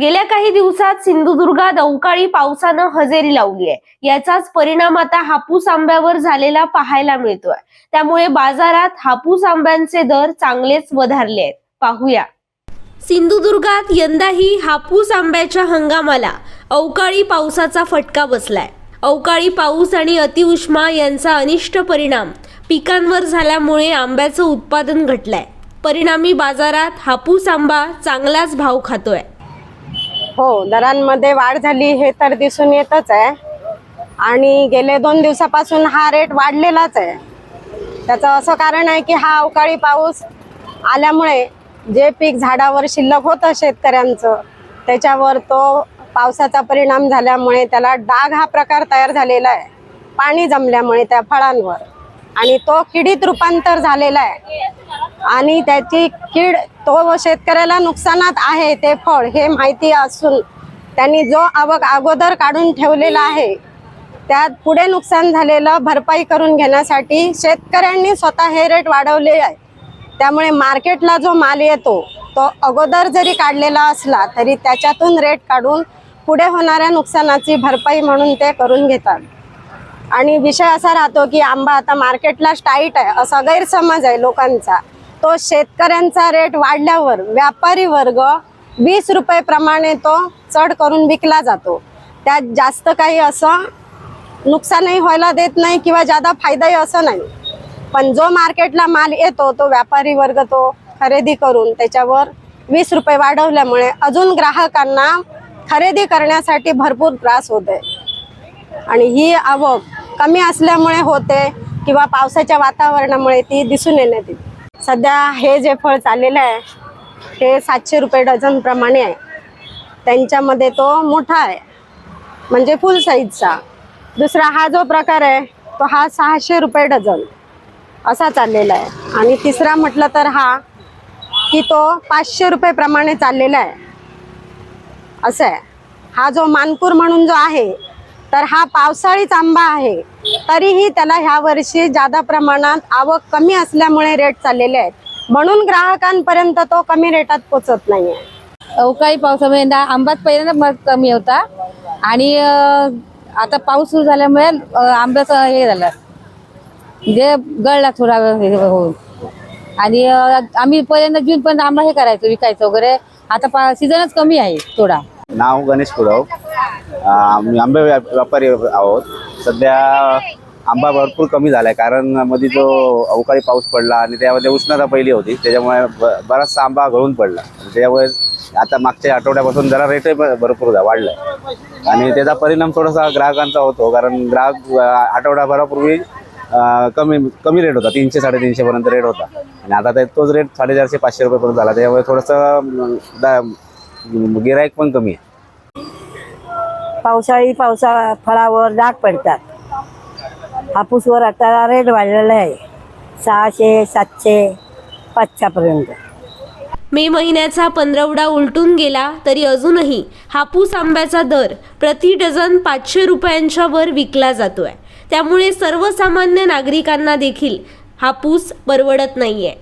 गेल्या काही दिवसात सिंधुदुर्गात अवकाळी पावसानं हजेरी लावली आहे याचाच परिणाम आता हापूस आंब्यावर झालेला पाहायला मिळतोय. त्यामुळे बाजारात हापूस आंब्यांचे दर चांगलेच वधारले आहेत पाहूया. सिंधुदुर्गात यंदाही हापूस आंब्याच्या हंगामाला अवकाळी पावसाचा फटका बसलाय. अवकाळी पाऊस आणि अतिउष्मा यांचा अनिष्ट परिणाम पिकांवर झाल्यामुळे आंब्याचं उत्पादन घटलंय. परिणामी बाजारात हापूस आंबा चांगलाच भाव खातोय. हो दरांमध्ये वाढ झाली हे तर दिसून येतच आहे. आणि गेले दोन दिवसापासून हा रेट वाढलेलाच आहे. त्याचं असं कारण आहे की हा अवकाळी पाऊस आल्यामुळे जे पीक झाडावर शिल्लक होतं शेतकऱ्यांचं त्याच्यावर तो पावसाचा परिणाम झाल्यामुळे त्याला डाग हा प्रकार तयार झालेला आहे. पाणी जमल्यामुळे त्या फळांवर. आणि तो किडीत रूपांतर झालेला आहे. आणि त्याची कीड तो शेतकऱ्याला नुकसानात आहे ते फळ हे माहिती असून त्यांनी जो आवक अगोदर काढून ठेवलेला आहे त्यात पुढे नुकसान झालेलं भरपाई करून घेण्यासाठी शेतकऱ्यांनी स्वतः हे रेट वाढवले आहे. त्यामुळे मार्केटला जो माल येतो तो अगोदर जरी काढलेला असला तरी त्याच्यातून रेट काढून पुढे होणाऱ्या नुकसानाची भरपाई म्हणून ते करून घेतात. आणि विषय असा राहतो की आंबा आता मार्केटला टाईट आहे असा गैरसमज आहे लोकांचा. तो शेतकऱ्यांचा रेट वाढल्यावर व्यापारी वर्ग वीस रुपये प्रमाणे तो चढ करून विकला जातो. त्यात जास्त काही असं नुकसानही व्हायला देत नाही किंवा जादा फायदाही असं नाही. पण जो मार्केटला माल येतो तो व्यापारी वर्ग तो खरेदी करून त्याच्यावर वीस रुपये वाढवल्यामुळे अजून ग्राहकांना खरेदी करण्यासाठी भरपूर त्रास होते आणि ही आवक कमी असल्यामुळे होते किंवा पावसाच्या वातावरणामुळे ती दिसून येण्यात येते. सध्या हे जे फळ चाललेलं आहे ते सातशे रुपये डझन प्रमाणे आहे. त्यांच्यामध्ये तो मोठा आहे. म्हणजे फुल साईजचा दुसरा हा जो प्रकार आहे तो हा सहाशे रुपये डझन. असा चाललेला आहे. आणि तिसरा म्हटलं तर हा की तो पाचशे रुपये प्रमाणे चाललेला आहे. असं आहे. हा जो मानपूर म्हणून जो आहे तर हा पावसाळीच आंबा आहे. तरीही त्याला ह्या वर्षी जादा प्रमाणात आवक कमी असल्यामुळे रेट चाललेले आहेत. म्हणून ग्राहकांपर्यंत तो कमी रेटात पोचत नाही आहे अवकाळी पावसामुळे ना आंबाच पहिल्यांदा कमी होता. आणि आता पाऊस सुरू झाल्यामुळे आंब्याचं हे झालं. म्हणजे गळला थोडा होऊन. आणि आम्ही पहिल्यांदा जून पर्यंत आंबा हे करायचो विकायचं वगैरे. आता पा सीझनच कमी आहे थोडा. नाव गणेश अं, आम्ही आंबे व्या- व्यापारी आहोत. सध्या आंबा भरपूर कमी झाला आहे कारण मध्ये जो अवकाळी पाऊस पडला आणि त्यामध्ये उष्णता पहिली होती त्याच्यामुळे ब- बराचसा आंबा गळून पडला. त्याच्यामुळे आता मागच्या आठवड्यापासून जरा रेटही भरपूर वाढलं आणि त्याचा परिणाम थोडासा ग्राहकांचा होतो कारण ग्राहक आठवडाभरापूर्वी आठवड्याभरापूर्वी कमी कमी रेट होता तीनशे साडेतीनशेपर्यंत रेट होता. आणि आता ते- तोच रेट साडेचारशे पाचशे रुपयेपर्यंत झाला त्याच्यामुळे थोडंसं गिरायक पण कमी आहे. पावसाळी पावसा फळावर डाग पडतात. हापूसवर आता रेट वाढलेला आहे. सहाशे सातशे पाचशेपर्यंत. मे महिन्याचा पंधरवडा उलटून गेला तरी अजूनही हापूस आंब्याचा दर प्रति डझन पाचशे रुपयांच्या वर विकला जातोय. त्यामुळे सर्वसामान्य नागरिकांना देखील हापूस परवडत नाहीये.